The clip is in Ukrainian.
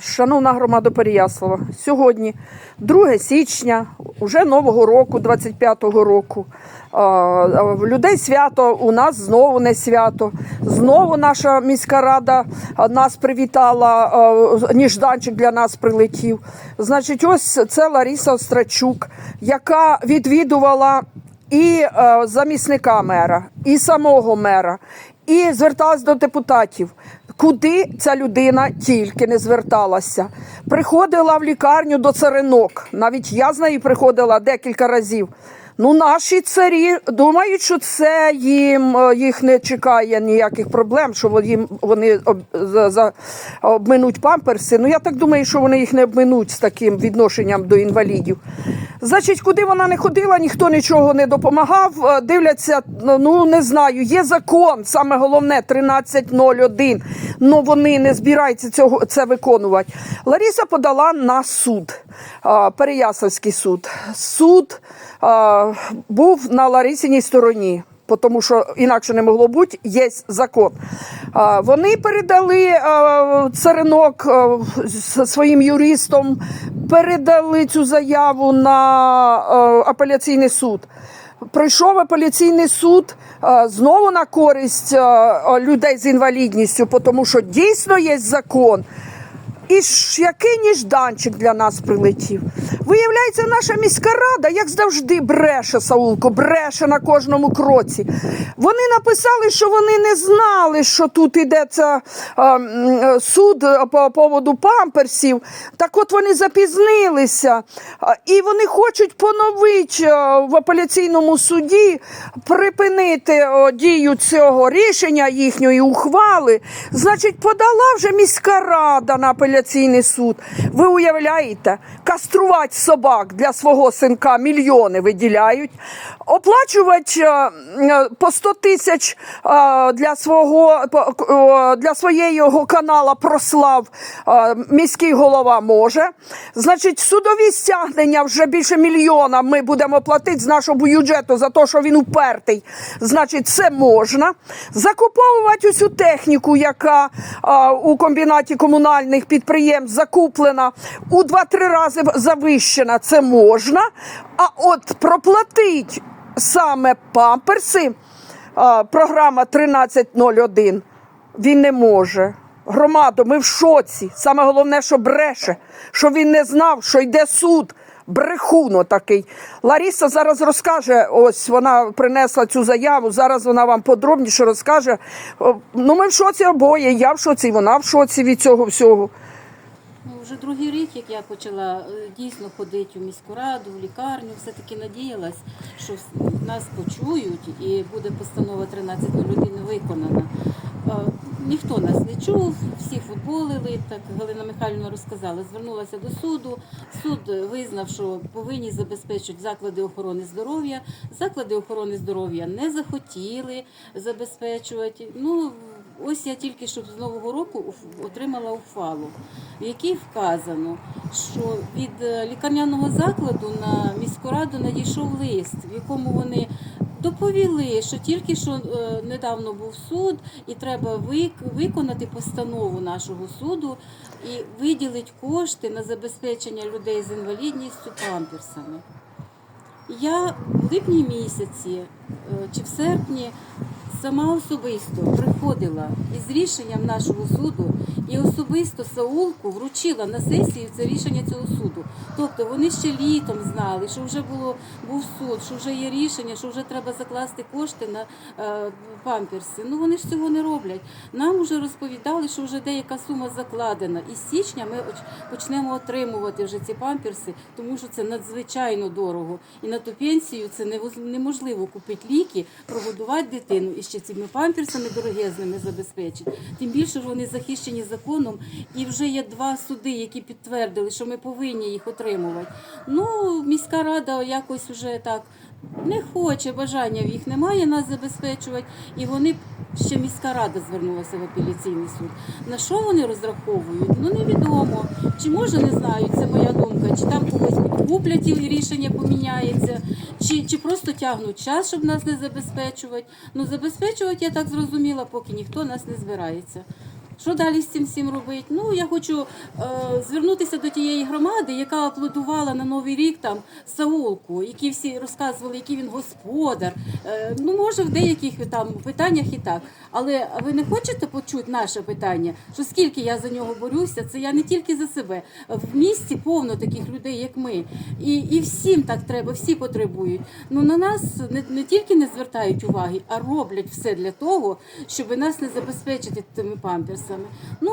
Шановна громада Переяслава, сьогодні 2 січня, уже нового року, 25-го року. Людей свято, у нас знову не свято. Знову наша міська рада нас привітала, ніжданчик для нас прилетів. Значить, ось це Лариса Острачук, яка відвідувала і замісника мера, і самого мера, і зверталась до депутатів. Куди ця людина тільки не зверталася. Приходила в лікарню до царинок. Навіть я з нею приходила декілька разів. Ну, наші царі думають, що це їм е, їх не чекає ніяких проблем, що їм вони об, за, за, обминуть памперси. Ну я так думаю, що вони їх не обминуть з таким відношенням до інвалідів. Значить, куди вона не ходила, ніхто нічого не допомагав. Е, Дивляться, ну, ну не знаю. Є закон, саме головне 13.01. Ну вони не збираються цього це виконувати. Лариса подала на суд, а, Переяславський суд. Суд був на Ларисиній стороні. Тому що інакше не могло бути, є закон. Вони передали царинок своїм юристом, передали цю заяву на а, апеляційний суд. Прийшов апеляційний суд а, знову на користь а, людей з інвалідністю, тому що дійсно є закон. І ж який ніжданчик для нас прилетів. Виявляється, наша міська рада, як завжди, бреше Саулко, бреше на кожному кроці. Вони написали, що вони не знали, що тут йдеться е, суд по поводу памперсів. Так от вони запізнилися. І вони хочуть поновити е, в апеляційному суді, припинити дію цього рішення їхньої ухвали. Значить, подала вже міська рада на апеляційний суд. Ви уявляєте, каструвати собак для свого синка мільйони виділяють, оплачувати е, е, по 100 тисяч е, для свого для своєї канала прослав міський голова може. Значить, судові стягнення вже більше мільйона ми будемо платити з нашого бюджету за те, що він упертий. Значить, це можна. Закуповувати усю техніку, яка у комбінаті комунальних підприємств закуплена у 2-3 рази завищена, це можна. А от проплатить саме памперси, програма 1301, він не може. Громадо, ми в шоці. Саме головне, що бреше, що він не знав, що йде суд. Брехуно такий. Лариса зараз розкаже, ось вона принесла цю заяву, зараз вона вам подробніше розкаже. Ну, ми в шоці обоє, я в шоці, вона в шоці від цього всього. Вже другий рік, як я почала е, дійсно ходити у міську раду, в лікарню, все-таки надіялась, що нас почують і буде постанова 13 людини виконана. Е, Ніхто нас не чув, всі футболили, так Галина Михайлівна розказала, звернулася до суду. Суд визнав, що повинні забезпечити заклади охорони здоров'я. Заклади охорони здоров'я не захотіли забезпечувати. Ну, ось я тільки що з Нового року отримала ухвалу, в якій вказано, що від е, лікарняного закладу на міську раду надійшов лист, в якому вони доповіли, що тільки що е, недавно був суд, і треба вик- виконати постанову нашого суду і виділити кошти на забезпечення людей з інвалідністю памперсами. Я в липні місяці е, чи в серпні сама особисто приходила із рішенням нашого суду і особисто Саулку вручила на сесію це рішення цього суду. Тобто вони ще літом знали, що вже було був суд, що вже є рішення, що вже треба закласти кошти на е, памперси. Ну вони ж цього не роблять. Нам вже розповідали, що вже деяка сума закладена. І з січня ми оч- почнемо отримувати вже ці памперси, тому що це надзвичайно дорого. І на ту пенсію це неможливо купити ліки, прогодувати дитину і ще цими памперсами дорогезними забезпечити. Тим більше вони захищені законом, і вже є два суди, які підтвердили, що ми повинні їх отримувати. Ну, міська рада якось вже так не хоче, бажання їх немає нас забезпечувати, і вони ще міська рада звернулася в апеляційний суд. На що вони розраховують? Ну невідомо. Чи може не знаю, це моя думка, чи там когось і рішення поміняється, чи, чи просто тягнуть час, щоб нас не забезпечувати. Ну забезпечувати я так зрозуміла, поки ніхто нас не збирається. Що далі з цим всім робити? Ну я хочу е, звернутися до тієї громади, яка аплодувала на новий рік там Саулку, які всі розказували, який він господар. Е, ну може в деяких там питаннях і так. Але ви не хочете почути наше питання? Що скільки я за нього борюся? Це я не тільки за себе. В місті повно таких людей, як ми. І, і всім так треба, всі потребують. Ну на нас не, не тільки не звертають уваги, а роблять все для того, щоб нас не забезпечити тими памперсами. Ну